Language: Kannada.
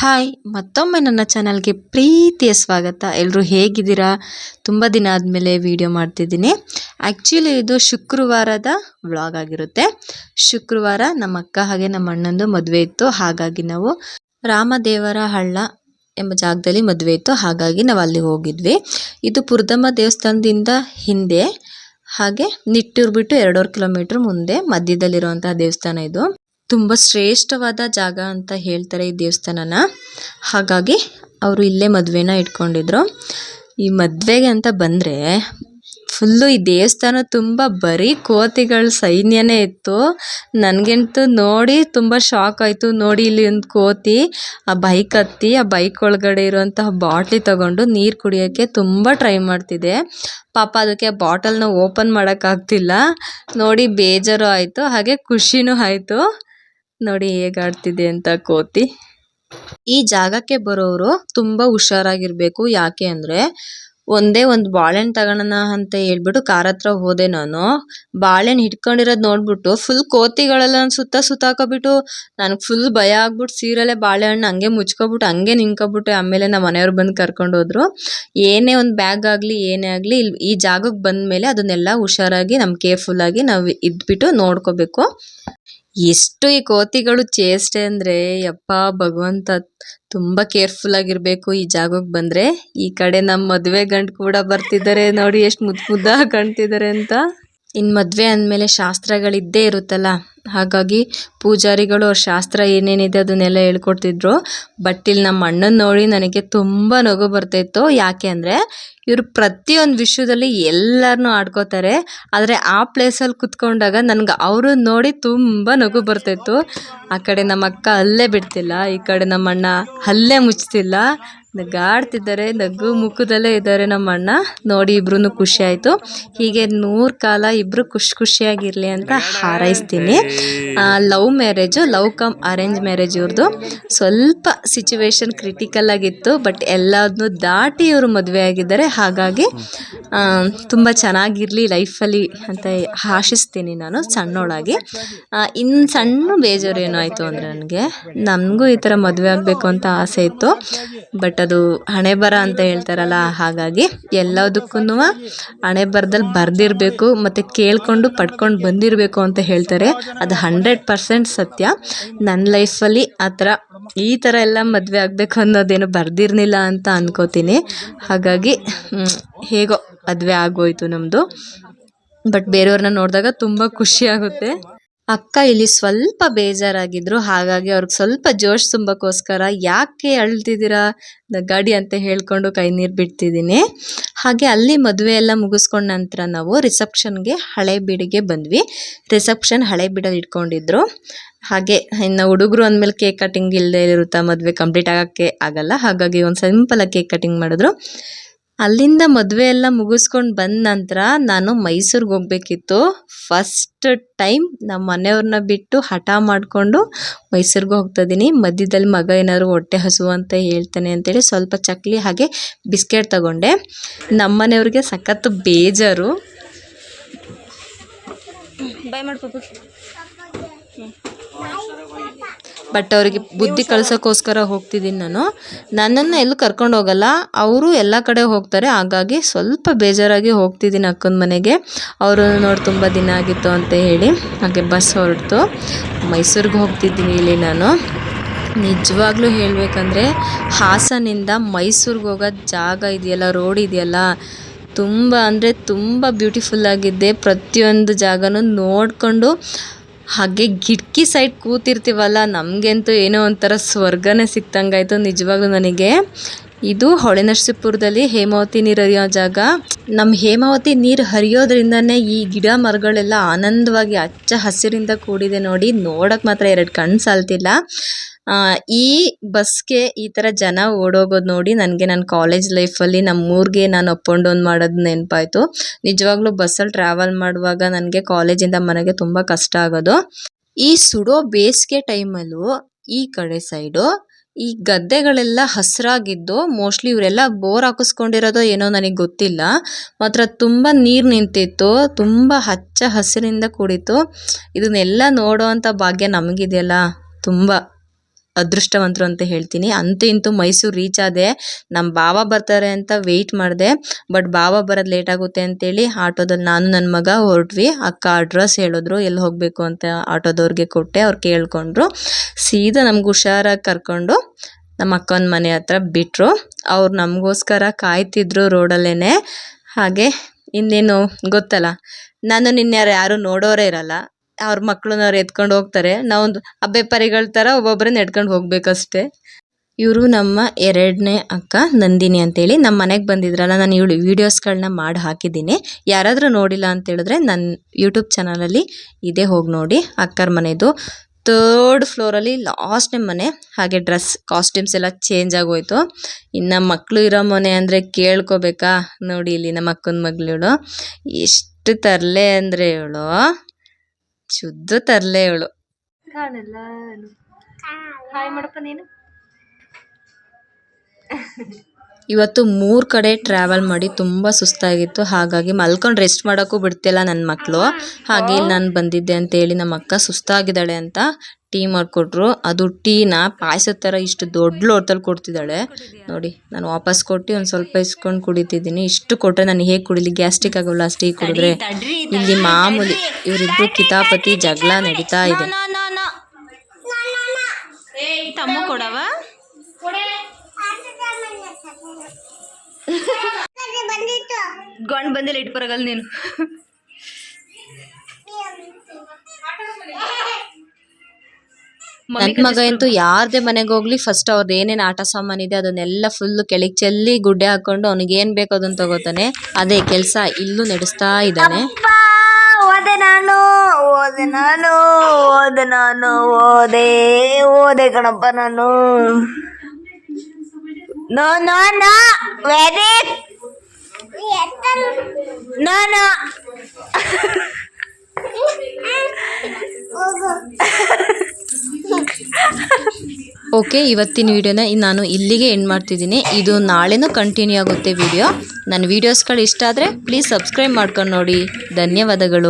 ಹಾಯ್, ಮತ್ತೊಮ್ಮೆ ನನ್ನ ಚಾನಲ್ಗೆ ಪ್ರೀತಿಯ ಸ್ವಾಗತ. ಎಲ್ಲರೂ ಹೇಗಿದ್ದೀರಾ? ತುಂಬ ದಿನ ಆದಮೇಲೆ ವಿಡಿಯೋ ಮಾಡ್ತಿದ್ದೀನಿ. ಆ್ಯಕ್ಚುಲಿ ಇದು ಶುಕ್ರವಾರದ ವ್ಲಾಗ್ ಆಗಿರುತ್ತೆ. ಶುಕ್ರವಾರ ನಮ್ಮ ಅಕ್ಕ ಹಾಗೆ ನಮ್ಮ ಅಣ್ಣಂದು ಮದುವೆ ಇತ್ತು. ಹಾಗಾಗಿ ನಾವು ರಾಮದೇವರ ಹಳ್ಳ ಎಂಬ ಜಾಗದಲ್ಲಿ ಮದುವೆ ಇತ್ತು. ಹಾಗಾಗಿ ನಾವು ಅಲ್ಲಿ ಹೋಗಿದ್ವಿ. ಇದು ಪುರದಮ್ಮ ದೇವಸ್ಥಾನದಿಂದ ಹಿಂದೆ, ಹಾಗೆ ನಿಟ್ಟೂರು ಬಿಟ್ಟು ಎರಡೂವರೆ ಕಿಲೋಮೀಟ್ರ್ ಮುಂದೆ ಮಧ್ಯದಲ್ಲಿರುವಂತಹ ದೇವಸ್ಥಾನ ಇದು. ತುಂಬ ಶ್ರೇಷ್ಠವಾದ ಜಾಗ ಅಂತ ಹೇಳ್ತಾರೆ ಈ ದೇವಸ್ಥಾನನ. ಹಾಗಾಗಿ ಅವರು ಇಲ್ಲೇ ಮದುವೆನ ಇಟ್ಕೊಂಡಿದ್ರು. ಈ ಮದುವೆಗೆ ಅಂತ ಬಂದರೆ ಫುಲ್ಲು ಈ ದೇವಸ್ಥಾನ ತುಂಬ ಬರೀ ಕೋತಿಗಳ ಸೈನ್ಯನೇ ಇತ್ತು. ನನಗಂತೂ ನೋಡಿ ತುಂಬ ಶಾಕ್ ಆಯಿತು. ನೋಡಿ ಇಲ್ಲಿ ಒಂದು ಕೋತಿ, ಆ ಬೈಕ್ ಹತ್ತಿ, ಆ ಬೈಕ್ ಒಳಗಡೆ ಇರುವಂತಹ ಬಾಟ್ಲಿ ತಗೊಂಡು ನೀರು ಕುಡಿಯೋಕ್ಕೆ ತುಂಬ ಟ್ರೈ ಮಾಡ್ತಿದೆ ಪಾಪ ಅದಕ್ಕೆ ಆ ಬಾಟಲ್ನ ಓಪನ್ ಮಾಡೋಕ್ಕಾಗ್ತಿಲ್ಲ ನೋಡಿ ಬೇಜಾರು ಆಯಿತು, ಹಾಗೆ ಖುಷಿನೂ ಆಯಿತು. ನೋಡಿ ಹೇಗೆ ಆಡ್ತಿದೆ ಅಂತ ಕೋತಿ. ಈ ಜಾಗಕ್ಕೆ ಬರೋರು ತುಂಬಾ ಹುಷಾರಾಗಿರ್ಬೇಕು. ಯಾಕೆ ಅಂದ್ರೆ ಒಂದೇ ಒಂದು ಬಾಳೆಹಣ್ಣು ತಗೊಳೋಣ ಅಂತ ಹೇಳ್ಬಿಟ್ಟು ಕಾರ್ ಹತ್ರ ಹೋದೆ ನಾನು. ಬಾಳೆಹಣ್ಣು ಹಿಡ್ಕೊಂಡಿರೋದು ನೋಡ್ಬಿಟ್ಟು ಫುಲ್ ಕೋತಿಗಳೆಲ್ಲ ಸುತ್ತ ಸುತ್ತ ಹಾಕೋಬಿಟ್ಟು ನನಗೆ ಫುಲ್ ಭಯ ಆಗ್ಬಿಟ್ಟು ಸೀರೆಲೆ ಬಾಳೆಹಣ್ಣು ಹಂಗೆ ಮುಚ್ಕೊಬಿಟ್ಟು ಹಂಗೆ ನಿಂತ್ಕೊಬಿಟ್ಟೆ. ಆಮೇಲೆ ನಮ್ಮ ಮನೆಯವ್ರು ಬಂದು ಕರ್ಕೊಂಡು ಹೋದ್ರು. ಏನೇ ಒಂದು ಬ್ಯಾಗ್ ಆಗಲಿ, ಏನೇ ಆಗಲಿ ಈ ಜಾಗಕ್ಕೆ ಬಂದಮೇಲೆ ಅದನ್ನೆಲ್ಲ ಹುಷಾರಾಗಿ ನಮ್ ಕೇರ್ಫುಲ್ ಆಗಿ ನಾವು ಇದ್ಬಿಟ್ಟು ನೋಡ್ಕೋಬೇಕು. ಎಷ್ಟು ಈ ಕೋತಿಗಳು ಚೇಷ್ಟೆ ಅಂದ್ರೆ, ಯಪ್ಪ ಭಗವಂತ ತುಂಬಾ ಕೇರ್ಫುಲ್ ಆಗಿರ್ಬೇಕು ಈ ಜಾಗಕ್ಕೆ ಬಂದ್ರೆ. ಈ ಕಡೆ ನಮ್ಮ ಮದುವೆ ಗಂಡು ಕೂಡ ಬರ್ತಿದ್ದಾರೆ ನೋಡಿ, ಎಷ್ಟು ಮುದ್ದು ಮುದ್ದಾಗಿ ಕಾಣ್ತಿದ್ದಾರೆ ಅಂತ. ಇನ್ ಮದುವೆ ಅಂದಮೇಲೆ ಶಾಸ್ತ್ರಗಳಿದ್ದೇ ಇರುತ್ತಲ್ಲ. ಹಾಗಾಗಿ ಪೂಜಾರಿಗಳು ಅವ್ರ ಶಾಸ್ತ್ರ ಏನೇನಿದೆ ಅದನ್ನೆಲ್ಲ ಹೇಳ್ಕೊಡ್ತಿದ್ರು. ಬಟ್ ಇಲ್ಲಿ ನಮ್ಮ ಅಣ್ಣನ ನೋಡಿ ನನಗೆ ತುಂಬಾ ನಗು ಬರ್ತಾಯಿತ್ತು ಯಾಕೆ ಅಂದರೆ ಇವರು ಪ್ರತಿಯೊಂದು ವಿಷಯದಲ್ಲಿ ಎಲ್ಲರನ್ನೂ ಆಡ್ಕೋತಾರೆ. ಆದರೆ ಆ ಪ್ಲೇಸಲ್ಲಿ ಕುತ್ಕೊಂಡಾಗ ನನಗೆ ಅವ್ರನ್ನ ನೋಡಿ ತುಂಬ ನಗು ಬರ್ತಾಯಿತ್ತು ಆ ಕಡೆ ನಮ್ಮ ಅಕ್ಕ ಅಲ್ಲೇ ಬಿಡ್ತಿಲ್ಲ, ಈ ಕಡೆ ನಮ್ಮ ಅಣ್ಣ ಅಲ್ಲೇ ಮುಚ್ತಿಲ್ಲ. ನಗಾಡ್ತಿದ್ದಾರೆ, ನಗು ಮುಖದಲ್ಲೇ ಇದ್ದಾರೆ ನಮ್ಮ ಅಣ್ಣ ನೋಡಿ ಇಬ್ರು ಖುಷಿ ಆಯಿತು ಹೀಗೆ ನೂರು ಕಾಲ ಇಬ್ರು ಖುಷಿ ಖುಷಿಯಾಗಿರಲಿ ಅಂತ ಹಾರೈಸ್ತೀನಿ. Love marriage, love cum arrange marriage ಇವ್ರದ್ದು ಸ್ವಲ್ಪ ಸಿಚುವೇಶನ್ ಕ್ರಿಟಿಕಲ್ ಆಗಿತ್ತು, ಬಟ್ ಎಲ್ಲದನ್ನು ದಾಟಿ ಇವರು ಮದುವೆ ಆಗಿದ್ದಾರೆ. ಹಾಗಾಗಿ ತುಂಬ ಚೆನ್ನಾಗಿರಲಿ ಲೈಫಲ್ಲಿ ಅಂತ ಆಶಿಸ್ತೀನಿ ನಾನು ಸಣ್ಣೋಳಾಗಿ. ಇನ್ನು ಸಣ್ಣ ಬೇಜಾರು ಏನೋ ಅಂದರೆ ನನಗೆ, ನನಗೂ ಈ ಥರ ಮದುವೆ ಆಗಬೇಕು ಅಂತ ಆಸೆ ಇತ್ತು. ಬಟ್ ಅದು ಹಣೆ ಬರ ಅಂತ ಹೇಳ್ತಾರಲ್ಲ, ಹಾಗಾಗಿ ಎಲ್ಲದಕ್ಕೂ ಹಣೆ ಬರದಲ್ಲಿ ಬರೆದಿರಬೇಕು ಮತ್ತು ಕೇಳಿಕೊಂಡು ಪಡ್ಕೊಂಡು ಬಂದಿರಬೇಕು ಅಂತ ಹೇಳ್ತಾರೆ. ಅದು ಹಂಡ್ರೆಡ್ ಪರ್ಸೆಂಟ್ ಸತ್ಯ. ನನ್ನ ಲೈಫಲ್ಲಿ ಆ ಥರ ಈ ಥರ ಎಲ್ಲ ಮದುವೆ ಆಗಬೇಕು ಅನ್ನೋದೇನು ಬರ್ದಿರಲಿಲ್ಲ ಅಂತ ಅನ್ಕೋತೀನಿ. ಹಾಗಾಗಿ ಹೇಗೋ ಮದುವೆ ಆಗೋಯ್ತು ನಮ್ಮದು ಬಟ್ ಬೇರೆಯವ್ರನ್ನ ನೋಡಿದಾಗ ತುಂಬ ಖುಷಿ ಆಗುತ್ತೆ. ಅಕ್ಕ ಇಲ್ಲಿ ಸ್ವಲ್ಪ ಬೇಜಾರಾಗಿದ್ರು, ಹಾಗಾಗಿ ಅವ್ರಿಗೆ ಸ್ವಲ್ಪ ಜೋಶ್ ತುಂಬಕ್ಕೋಸ್ಕರ ಯಾಕೆ ಅಳ್ತಿದ್ದೀರಾ? ಗಾಡಿ ಅಂತ ಹೇಳ್ಕೊಂಡು ಕೈ ನೀರು ಬಿಡ್ತಿದ್ದೀನಿ. ಹಾಗೆ ಅಲ್ಲಿ ಮದುವೆ ಎಲ್ಲ ಮುಗಿಸ್ಕೊಂಡ ನಂತರ ನಾವು ರಿಸೆಪ್ಷನ್ಗೆ ಹಳೇಬೀಡಿಗೆ ಬಂದ್ವಿ. ರಿಸೆಪ್ಷನ್ ಹಳೆ ಹಳೇಬೀಡಲ್ಲಿ ಇಟ್ಕೊಂಡಿದ್ರು. ಹಾಗೆ ಇನ್ನು ಹುಡುಗರು ಅಂದಮೇಲೆ ಕೇಕ್ ಕಟಿಂಗ್ ಇಲ್ಲದೆ ಇರುತ್ತಾ ಮದುವೆ ಕಂಪ್ಲೀಟ್ ಆಗೋಕ್ಕೆ ಆಗಲ್ಲ, ಹಾಗಾಗಿ ಒಂದು ಸಿಂಪಲಾಗಿ ಕೇಕ್ ಕಟಿಂಗ್ ಮಾಡಿದ್ರು. ಅಲ್ಲಿಂದ ಮದುವೆ ಎಲ್ಲ ಮುಗಿಸ್ಕೊಂಡು ಬಂದ ನಂತರ ನಾನು ಮೈಸೂರಿಗೆ ಹೋಗಬೇಕಿತ್ತು. ಫಸ್ಟ್ ಟೈಮ್ ನಮ್ಮ ಮನೆಯವ್ರನ್ನ ಬಿಟ್ಟು ಹಠ ಮಾಡಿಕೊಂಡು ಮೈಸೂರಿಗೆ ಹೋಗ್ತಾ ಇದ್ದೀನಿ. ಮಧ್ಯದಲ್ಲಿ ಮಗ ಏನಾದರೂ ಹೊಟ್ಟೆ ಹಸು ಅಂತ ಹೇಳ್ತಾನೆ ಅಂತೇಳಿ ಸ್ವಲ್ಪ ಚಕ್ಲಿ ಹಾಗೆ ಬಿಸ್ಕೆಟ್ ತಗೊಂಡೆ. ನಮ್ಮ ಮನೆಯವ್ರಿಗೆ ಸಖತ್ತು ಬೇಜಾರು. ಬಾಯ್ ಬಟ್ ಅವರಿಗೆ ಬುದ್ಧಿ ಕಳ್ಸೋಕ್ಕೋಸ್ಕರ ಹೋಗ್ತಿದ್ದೀನಿ ನಾನು. ನನ್ನನ್ನು ಎಲ್ಲೂ ಕರ್ಕೊಂಡು ಹೋಗಲ್ಲ, ಅವರು ಎಲ್ಲ ಕಡೆ ಹೋಗ್ತಾರೆ, ಹಾಗಾಗಿ ಸ್ವಲ್ಪ ಬೇಜಾರಾಗಿ ಹೋಗ್ತಿದ್ದೀನಿ ಅಕ್ಕನ ಮನೆಗೆ. ಅವರು ನೋಡಿ ತುಂಬ ದಿನ ಆಗಿತ್ತು ಅಂತ ಹೇಳಿ, ಹಾಗೆ ಬಸ್ ಹೊರಡ್ತು ಮೈಸೂರಿಗೆ ಹೋಗ್ತಿದ್ದೀನಿ ಇಲ್ಲಿ ನಾನು. ನಿಜವಾಗ್ಲೂ ಹೇಳಬೇಕಂದ್ರೆ, ಹಾಸನಿಂದ ಮೈಸೂರಿಗೆ ಹೋಗೋ ಜಾಗ ಇದೆಯಲ್ಲ ರೋಡ್ ಇದೆಯಲ್ಲ, ತುಂಬ ಅಂದರೆ ತುಂಬ ಬ್ಯೂಟಿಫುಲ್ಲಾಗಿದೆ ಪ್ರತಿಯೊಂದು ಜಾಗನೂ ನೋಡಿಕೊಂಡು ಹಾಗೆ ಕಿಟಕಿ ಸೈಡ್ ಕೂತಿರ್ತೀವಲ್ಲ, ನಮಗಂತೂ ಏನೋ ಒಂಥರ ಸ್ವರ್ಗನೇ ಸಿಕ್ತಂಗಾಯಿತು ನಿಜವಾಗ್ಲೂ ನನಗೆ. ಇದು ಹೊಳೆನರಸೀಪುರದಲ್ಲಿ ಹೇಮಾವತಿ ನೀರು ಹರಿಯೋ ಜಾಗ. ನಮ್ಮ ಹೇಮಾವತಿ ನೀರು ಹರಿಯೋದ್ರಿಂದನೇ ಈ ಗಿಡ ಮರಗಳೆಲ್ಲ ಆನಂದವಾಗಿ ಹಚ್ಚ ಹಸಿರಿಂದ ಕೂಡಿದೆ ನೋಡಿ. ನೋಡೋಕೆ ಮಾತ್ರ ಎರಡು ಕಣ್ಣು ಸಾಲ್ತಿಲ್ಲ. ಈ ಬಸ್ಗೆ ಈ ಥರ ಜನ ಓಡೋಗೋದು ನೋಡಿ ನನಗೆ ನನ್ನ ಕಾಲೇಜ್ ಲೈಫಲ್ಲಿ ನಮ್ಮೂರಿಗೆ ನಾನು ಅಪ್ ಆ್ಯಂಡ್ ಡೌನ್ ಮಾಡೋದು ನೆನಪಾಯ್ತು. ನಿಜವಾಗ್ಲೂ ಬಸ್ಸಲ್ಲಿ ಟ್ರಾವೆಲ್ ಮಾಡುವಾಗ ನನಗೆ ಕಾಲೇಜಿಂದ ಮನೆಗೆ ತುಂಬ ಕಷ್ಟ ಆಗೋದು. ಈ ಸುಡೋ ಬೇಸಿಗೆ ಟೈಮಲ್ಲೂ ಈ ಕಡೆ ಸೈಡು ಈ ಗದ್ದೆಗಳೆಲ್ಲ ಹಸಿರಾಗಿದ್ದು ಮೋಸ್ಟ್ಲಿ ಇವರೆಲ್ಲ ಬೋರ್ ಹಾಕಿಸ್ಕೊಂಡಿರೋದೋ ಏನೋ ನನಗೆ ಗೊತ್ತಿಲ್ಲ. ಮಾತ್ರ ತುಂಬ ನೀರು ನಿಂತಿತ್ತು, ತುಂಬ ಹಚ್ಚ ಹಸಿರಿಂದ ಕೂಡಿತ್ತು. ಇದನ್ನೆಲ್ಲ ನೋಡೋ ಅಂಥ ಭಾಗ್ಯ ನಮಗಿದೆಯಲ್ಲ, ತುಂಬ. ಅದೃಷ್ಟವಂತರು ಅಂತ ಹೇಳ್ತೀನಿ. ಅಂತೂ ಇಂತೂ ಮೈಸೂರು ರೀಚ್ ಆದೆ. ನಮ್ಮ ಬಾವ ಬರ್ತಾರೆ ಅಂತ ವೆಯ್ಟ್ ಮಾಡಿದೆ. ಬಟ್ ಬಾವ ಬರೋದು ಲೇಟ್ ಆಗುತ್ತೆ ಅಂತೇಳಿ ಆಟೋದಲ್ಲಿ ನಾನು ನನ್ನ ಮಗ ಹೊರಟ್ವಿ. ಅಕ್ಕ ಅಡ್ರೆಸ್ ಹೇಳಿದ್ರು ಎಲ್ಲಿ ಹೋಗಬೇಕು ಅಂತ ಆಟೋದವ್ರಿಗೆ ಕೊಟ್ಟೆ. ಅವ್ರು ಕೇಳ್ಕೊಂಡ್ರು. ಸೀದಾ ನಮ್ಗೆ ಹುಷಾರಾಗಿ ಕರ್ಕೊಂಡು ನಮ್ಮ ಅಕ್ಕನ ಮನೆ ಹತ್ರ ಬಿಟ್ಟರು ಅವ್ರು ನಮಗೋಸ್ಕರ ಕಾಯ್ತಿದ್ರು ರೋಡಲ್ಲೇ ಹಾಗೆ ಇನ್ನೇನು ಗೊತ್ತಲ್ಲ. ನಾನು ನಿನ್ನ ಯಾರು ನೋಡೋರೇ ಇರಲ್ಲ. ಅವ್ರ ಮಕ್ಕಳನ್ನ ಅವ್ರು ಎತ್ಕೊಂಡು ಹೋಗ್ತಾರೆ. ನಾವೊಂದು ಅಬ್ಬೆ ಪರಿಗಳ ಥರ ಒಬ್ಬೊಬ್ಬರೇ ನೆಡ್ಕೊಂಡು ಹೋಗ್ಬೇಕಷ್ಟೇ. ಇವರು ನಮ್ಮ ಎರಡನೇ ಅಕ್ಕ ನಂದಿನಿ ಅಂತೇಳಿ. ನಮ್ಮ ಮನೆಗೆ ಬಂದಿದ್ರಲ್ಲ, ನಾನು ಇವಳು ವೀಡಿಯೋಸ್ಗಳನ್ನ ಮಾಡಿ ಹಾಕಿದ್ದೀನಿ. ಯಾರಾದರೂ ನೋಡಿಲ್ಲ ಅಂತೇಳಿದ್ರೆ ನನ್ನ ಯೂಟ್ಯೂಬ್ ಚಾನಲಲ್ಲಿ ಇದೇ ಹೋಗಿ ನೋಡಿ. ಅಕ್ಕರ ಮನೆದು ತರ್ಡ್ ಫ್ಲೋರಲ್ಲಿ ಲಾಸ್ಟ್ನೇ ಮನೆ. ಹಾಗೆ ಡ್ರೆಸ್ ಕಾಸ್ಟ್ಯೂಮ್ಸ್ ಎಲ್ಲ ಚೇಂಜ್ ಆಗೋಯ್ತು. ಇನ್ನು ಮಕ್ಕಳು ಇರೋ ಮನೆ ಅಂದರೆ ಕೇಳ್ಕೋಬೇಕಾ? ನೋಡಿ ಇಲ್ಲಿ ನಮ್ಮ ಅಕ್ಕನ ಮಗಳು ಎಷ್ಟು ತರಲೆ ಅಂದರೆ ಇವಳು. ಶುದ್ಧ ತರ್ಲೆ ಇವಳು. ಕಾಣಲ್ಲ ಹಾಯ್ ಮಾಡಪ್ಪ ನೀನು? ಇವತ್ತು ಮೂರು ಕಡೆ ಟ್ರಾವೆಲ್ ಮಾಡಿ ತುಂಬ ಸುಸ್ತಾಗಿತ್ತು. ಹಾಗಾಗಿ ಮಲ್ಕೊಂಡು ರೆಸ್ಟ್ ಮಾಡೋಕ್ಕೂ ಬಿಡ್ತಿಲ್ಲ ನನ್ನ ಮಕ್ಕಳು ಹಾಗೆ ಇಲ್ಲಿ ನಾನು ಬಂದಿದ್ದೆ ಅಂತ ಹೇಳಿ ನಮ್ಮ ಅಕ್ಕ ಸುಸ್ತಾಗಿದ್ದಾಳೆ ಅಂತ ಟೀ ಮಾಡಿಕೊಟ್ರು. ಅದು ಟೀನ ಪಾಯಸ ಥರ ಇಷ್ಟು ದೊಡ್ಡ ಲೋಟದಲ್ಲಿ ಕೊಡ್ತಿದ್ದಾಳೆ. ನೋಡಿ ನಾನು ವಾಪಸ್ ಕೊಟ್ಟು ಒಂದು ಸ್ವಲ್ಪ ಇಸ್ಕೊಂಡು ಕುಡಿತಿದ್ದೀನಿ. ಇಷ್ಟು ಕೊಟ್ಟರೆ ನಾನು ಹೇಗೆ ಕುಡಿಲಿ? ಗ್ಯಾಸ್ಟ್ರಿಕ್ ಆಗೋಲ್ಲ ಅಷ್ಟು ಟೀ ಕುಡಿದ್ರೆ? ಇಲ್ಲಿ ಮಾಮೂಲಿ ಇವರಿಬ್ಬರು ಕಿತಾಪತಿ ಜಗಳ ನಡೀತಾ ಇದೆ. ತಮ್ಮ ಕೊಡವ? ಗಂಡು ಬಂದಿಲ್ಲ ಇಟ್ಟು ಬರಗಲ್ ನೀನು. ನನ್ನ ಮಗ ಅಂತೂ ಯಾರ್ದೇ ಮನೆಗೆ ಹೋಗ್ಲಿ ಫಸ್ಟ್ ಅವ್ರದ್ದು ಏನೇನು ಆಟ ಇದೆ ಅದನ್ನೆಲ್ಲ ಫುಲ್ ಕೆಳಗೆ ಚೆಲ್ಲಿ ಗುಡ್ಡೆ ಹಾಕೊಂಡು ಅವ್ನಿಗೆ ಏನ್ ಬೇಕು ಅದನ್ನ ತಗೋತಾನೆ. ಅದೇ ಕೆಲಸ ಇಲ್ಲೂ ನಡೆಸ್ತಾ ಇದ್ದಾನೆ. ಓದೆ ನಾನು ಓದೆ ನಾನು ಓದೆ ನಾನು ಓದೆ ಓದೆ ಕಣಪ್ಪ ನಾನು. No no no, very no okay, ಇವತ್ತಿನ ವಿಡಿಯೋನ ನಾನು ಇಲ್ಲಿಗೆ ಎಂಡ್ ಮಾಡ್ತಿದ್ದೀನಿ. ಇದು ನಾಳೆನೂ ಕಂಟಿನ್ಯೂ ಆಗುತ್ತೆ ವಿಡಿಯೋ ನನ್ನ ವೀಡಿಯೋಸ್ಗಳು ಇಷ್ಟ ಆದರೆ ಪ್ಲೀಸ್ ಸಬ್ಸ್ಕ್ರೈಬ್ ಮಾಡ್ಕೊಂಡು ನೋಡಿ. ಧನ್ಯವಾದಗಳು.